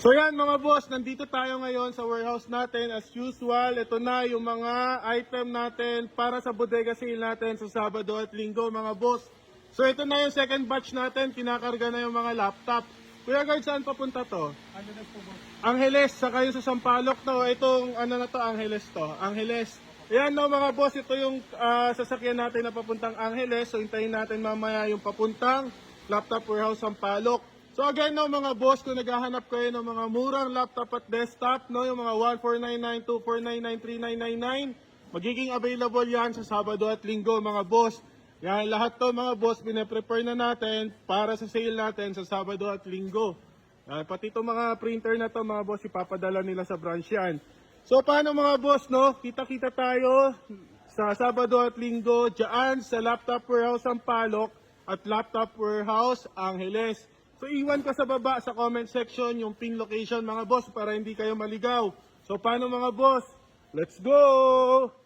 So yan mga boss, nandito tayo ngayon sa warehouse natin as usual. Ito na yung mga item natin para sa bodega sale natin sa Sabado at Linggo mga boss. So ito na yung second batch natin, kinakarga na yung mga laptop. Kuya Guard, saan papunta to? Angeles, saka yung sa Sampaloc to, itong ano na to, Angeles to, Angeles. Ayan no mga boss, ito yung ah, sasakyan natin na papuntang Angeles. So hintayin natin mamaya yung papuntang laptop warehouse Sampaloc. So again no mga boss, kung naghahanap kayo ng mga murang laptop at desktop, no, yung mga 14992499399, magiging available yan sa Sabado at Linggo mga boss. Yan, lahat to mga boss, pinaprepare na natin para sa sale natin sa Sabado at Linggo. Ah, pati itong mga printer na to mga boss, ipapadala nila sa branch yan. So paano mga boss, no? Kita-kita tayo sa Sabado at Linggo dyan sa Laptop Warehouse Sampaloc at Laptop Warehouse Angeles. So iwan ka sa baba sa comment section yung pin location mga boss para hindi kayo maligaw. So paano mga boss? Let's go!